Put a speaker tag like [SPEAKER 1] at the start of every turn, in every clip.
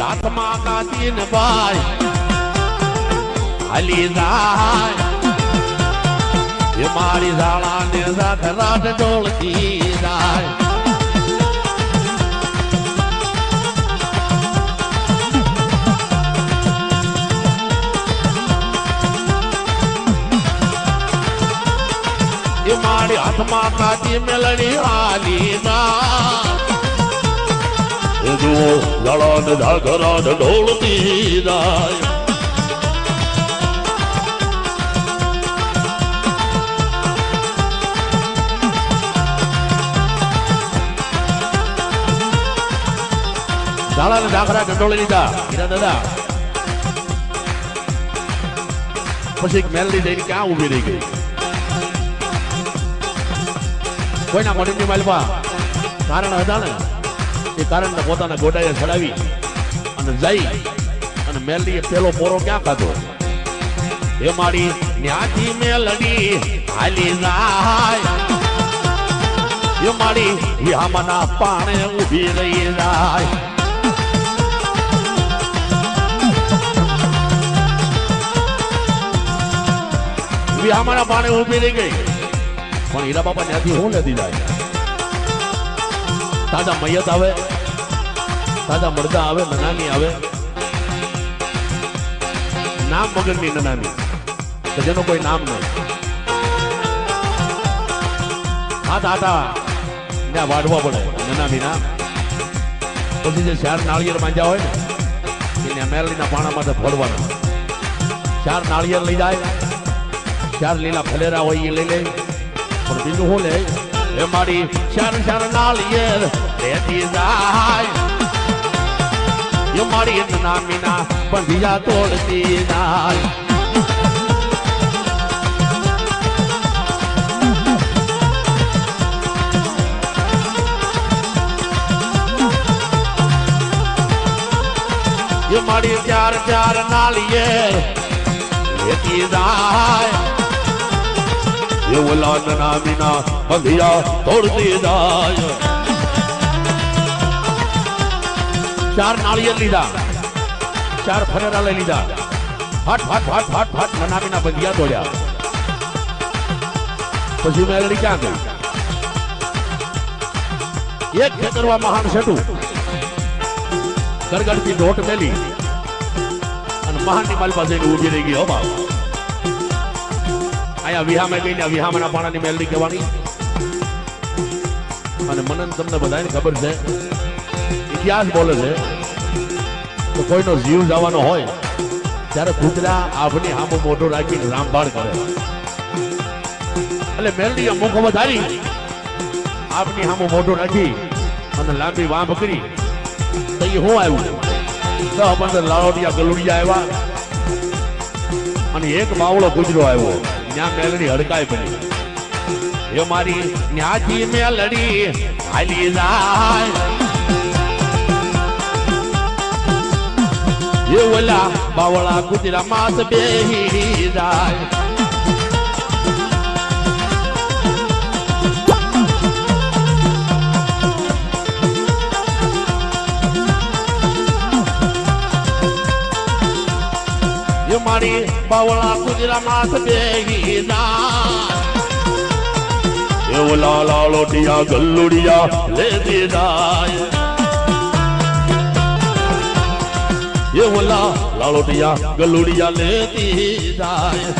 [SPEAKER 1] હાથમાં કાચી ને ભાઈ હાલી જાય એ મારી ઝાડા ને રાત ડોળતી જાય મારી હાથમાં કાચી મેલણી હાલી જાય જુઓ લાળા ને રાખરાટ ડોળતી જાય. ઝાડા ને ધાઘરા કંટ્રોલે લીધા હીરા દાદા. પછી એક મેલડી જઈને ક્યાં ઊભી રહી ગઈ? કોઈના મોઢીની માલપા કારણ હતા ને એ કારણને પોતાના ગોડાએ ચડાવી અને જઈ અને મેલડીએ પેલો પોરો ક્યાં ખાધો? એ મારી ન્યાથી મેલડી હાલી જાય. એ મારી યામના પાણે ઊભી રહી જાય. વિહામાના પાણે ઊભી રહી ગઈ. પણ હીરા બાપા ત્યાંથી હું નથી જાય? તાજા મૈયત આવે? તાજા મરદા આવે, નનામી આવે. નામ વગરની નનામી. કે જેનું કોઈ નામ નહીં. હાથ આટા ને વાઢવા પડે, નનામી ના. પછી જે ચાર નાળિયેર માંજ્યા હોય ને, એને મેરલીના પાણા માટે ફોડવાના ચાર નાળિયેર લઈ જાય. ચાર લીલા ફલેરા હોય એ લઈ લે. પણ બીજું શું લે? એ મારી ચાર ચાર નાળિયેર લેતી જાય. એ મારી નામીના પણ બીજા તોડતી જાય એ મારી ચાર ચાર નાળિયેર લેતી જાય એ ઓલા નામીના બંધિયા તોડતી જાય ચાર નાળિયેર લીધા. ચાર ફરેરા લઈ લીધા. ફાટ ફાટ ફાટ ફાટ ફાટ નનામીના બંધિયા તોડ્યા. પછી મેલડી ક્યાં ગઈ? એક ખેતરવા મહાન છઠું ગરગડતી ઢોટ મેલી. અને મહાનની માલ પાસે ઊભી રહી ગઈ હો બાપ અહીંયા વિહામે ગઈને વિહામાના પાણાની મેલડી કહેવાની. અને મને ને તમને બધાને ખબર છે ઇતિહાસ બોલે છે તો કોઈનો જીવ જવાનો હોય, ત્યારે કૂતરા આભની હામો મોઢો રાખીને રામભાળ કરે. એટલે મેલડી અમુક વધારી આપની હામો મોઢો રાખી અને લાંબી વાંભ કરી, તો એ હું આવ્યું? દસ પંદર લાડોડિયા ગલુડિયા આવ્યા અને એક બાવળો ગુજરો આવ્યો. ત્યાં મેલડી હડકાઈ પડી. એ મારી ન્યાથી મેલડી, હાલી જાય એ ઓલા બાવળા કુતરા માસ બેહી જાય. મારી બાવળા કુતરા માસ બેહી જાય. એ ઓલા લાલોટિયા ગલ્લુડિયા લેતી જાય. એ ઓલા લાલોટિયા ગલુડિયા લેતી જાય.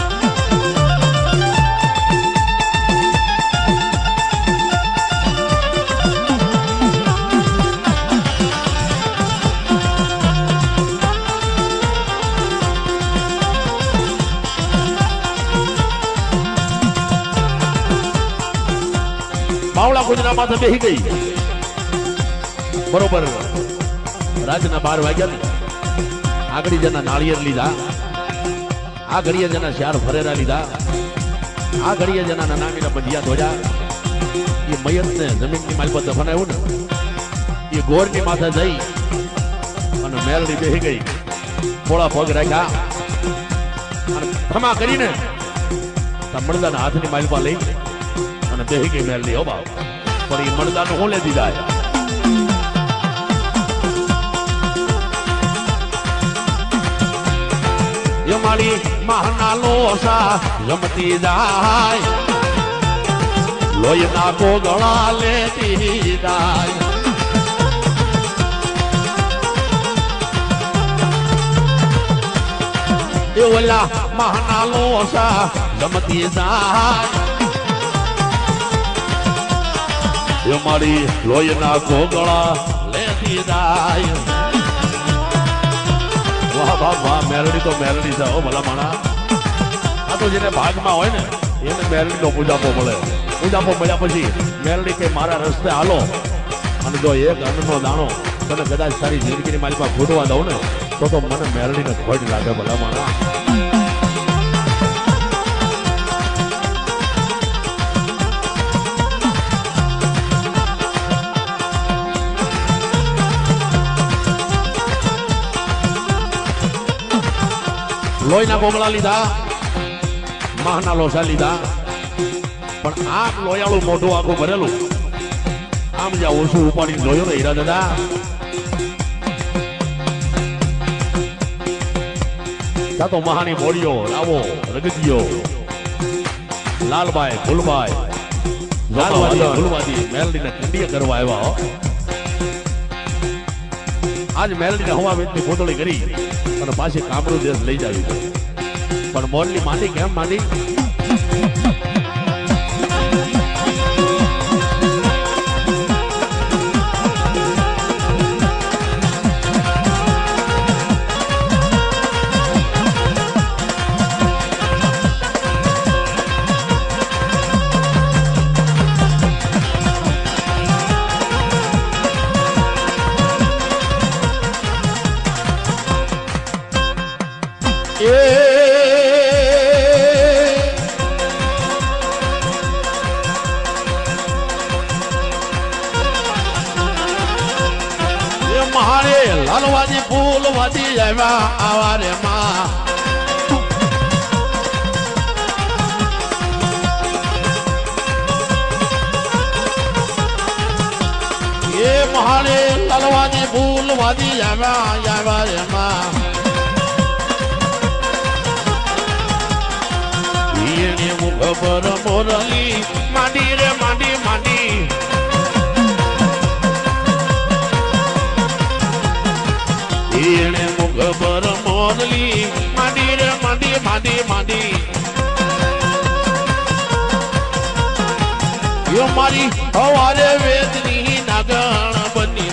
[SPEAKER 1] બાવળા ગુજરાતમાં તો બેહી ગઈ. બરોબર. રાતના બાર વાગ્યા આગળ જેના નાળિયેર લીધા. આ ઘડીએ જેના ચાર ફરેરા લીધા. આ ઘડીએ જેના નાનામીના બંધિયા ધોયા. એ જમીનની ની પર દફનાવ્યું ને, એ ગોરની માથે જઈ અને મેલડી બેહી ગઈ. થોડા પગ રાખ્યા. અને ક્ષમા કરીને મળદાના હાથની માલ લઈ અને બેહી ગઈ મેલડી. હો બાપ, પણ એ મળદાનું હું લેતી જાય? મારી મહાના લોસા રમતી જાય. લોયના કોગળા લેતી જાય. એ ઓલા મહાના લોસા રમતી જાય. એ મારી લોયના કોગળા લેતી જાય. વાહ વાહ વાહ, મેલડી તો મેલડી છે. હો ભલા માણા. આ તો જેને ભાગમાં હોય ને, એને મેલડીનો પૂજાપો મળે. પૂજાપો મળ્યા પછી મેલડી કે, મારા રસ્તે હાલો. અને જો એક અન્નનો દાણો તને કદાચ સારી જિંદગીની માલિકમાં ખૂટવા દઉં ને, તો તો મને મેલડીને ખોટ લાગે, ભલા માણા. લોહીના કોગળા લીધા માહના લોસા લીધા પણ આમ લોયાળું મોઢું આખું ભરેલું આમ જ્યાં ઓછું ઉપાડી જોયો ને હીરા દાદા ત્યાં તો મહાની મોડીઓ રાવો રગજીઓ લાલભાઈ ફૂલભાઈ લાલવાદી ફૂલવાદી મેલડીને ઠંડીએ કરવા આવ્યા આજ મેલડીને હવા વેચની પોતળી કરી અને પાછી કામરૂ દેશ લઈ જાય પણ મોરલી માની કેમ માંડી લાલવાદી ફૂલવાદી આવ્યા આવા રે માં. એ મહારે લાલવાદી ફૂલવાદી આવ્યા આવ્યા રે માં પર મોરલી મારી હવારે વેદની નાગણ બની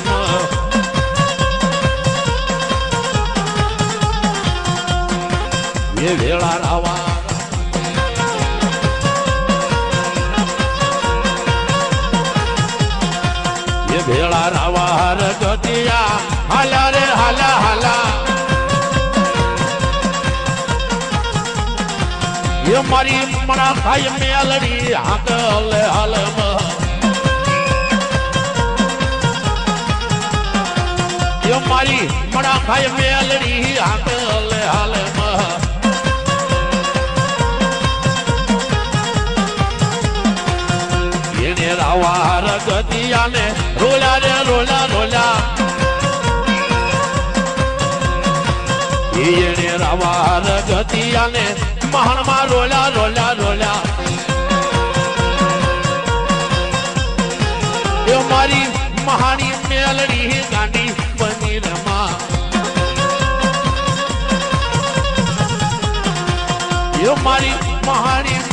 [SPEAKER 1] એ વેળા રાવા. એ ભેળા રાવા હર ગતિયા હાલા રે, હાલા હાલા. એ મારી મણા ખાઈ મેલડી, હાકલ હાલમ. મારી મણા ખાઈ મેલડી હાકલ હાલમ એને રાવા રગતિયાને રોલા રે રોલા રોલા. એને રાવા રગતિયાને મહાણમાં રોલા રોલા રોલા. એ મારી મહાની